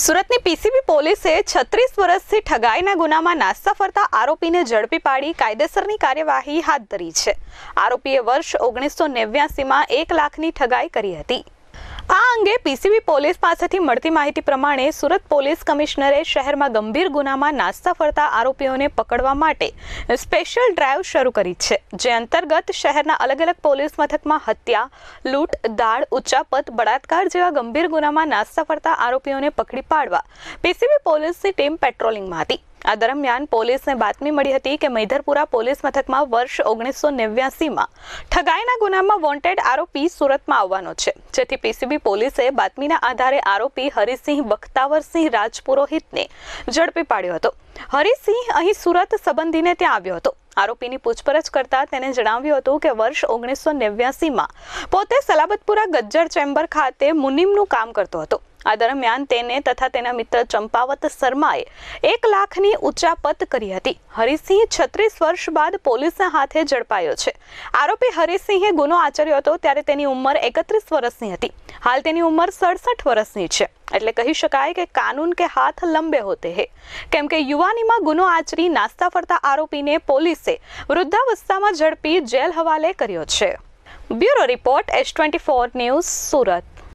સુરતની પીસીબી પોલીસે છત્રીસ વર્ષથી ઠગાઈના ગુનામાં નાસ્તા ફરતા આરોપીને ઝડપી પાડી કાયદેસરની કાર્યવાહી હાથ ધરી છે. આરોપીએ વર્ષ ઓગણીસો નેવ્યાસીમાં એક લાખની ઠગાઈ કરી હતી. આ અંગે પીસીબી પોલીસ પાસેથી મળતી માહિતી પ્રમાણે સુરત પોલીસ કમિશનરે શહેરમાં ગંભીર ગુનામાં નાસ્તા ફરતા આરોપીઓને પકડવા માટે સ્પેશિયલ ડ્રાઈવ શરૂ કરી છે, જે અંતર્ગત શહેરના અલગ અલગ પોલીસ મથકમાં હત્યા, લૂંટ, દાળ ઉચ્ચાપત બળાત્કાર જેવા ગંભીર ગુનામાં નાસ્તા ફરતા આરોપીઓને પકડી પાડવા પીસીબી પોલીસની ટીમ પેટ્રોલિંગમાં હતી. આ દરમિયાન પોલીસને બાતમી મળી હતી કે મૈધરપુરા પોલીસ મથકમાં વર્ષ ઓગણીસો નેવ્યાસીમાં ઠગાઈના ગુનામાં વોન્ટેડ આરોપી સુરતમાં આવવાનો છે. જેથી પીસીબી પોલીસે બાતમીના આધારે આરોપી હરિસિંહ બખ્તાવરસિંહ રાજપુરોહિતને ઝડપી પાડ્યો હતો. હરિસિંહ અહીં સુરત સંબંધીને ત્યાં આવ્યો હતો. આરોપીની પૂછપરછ કરતા તેને જણાવ્યું હતું કે વર્ષ ઓગણીસો નેવ્યાસીમાં પોતે સલાબતપુરા ગજ્જર ચેમ્બર ખાતે મુનિમનું કામ કરતો હતો. આ દરમિયાન તેને તથા તેના મિત્ર ચંપાવત શર્માએ એક લાખની ઉચ્ચાપત કરી હતી. હરિસિંહ છત્રીસ વર્ષ બાદ પોલીસના હાથે ઝડપાયો છે. આરોપી હરિસિંહે ગુનો આચર્યો હતો ત્યારે તેની ઉંમર એકત્રીસ વર્ષની હતી. હાલ તેની ઉંમર સડસઠ વર્ષની છે. એટલે કહી શકાય કે કાનૂન કે હાથ લંબે હોતે હે. કેમ કે યુવાનીમાં ગુનો આચરી નાસ્તા ફરતા આરોપીને પોલીસે વૃદ્ધાવસ્થામાં ઝડપી જેલ હવાલે કર્યો છે. Bureau report S twenty four news Surat.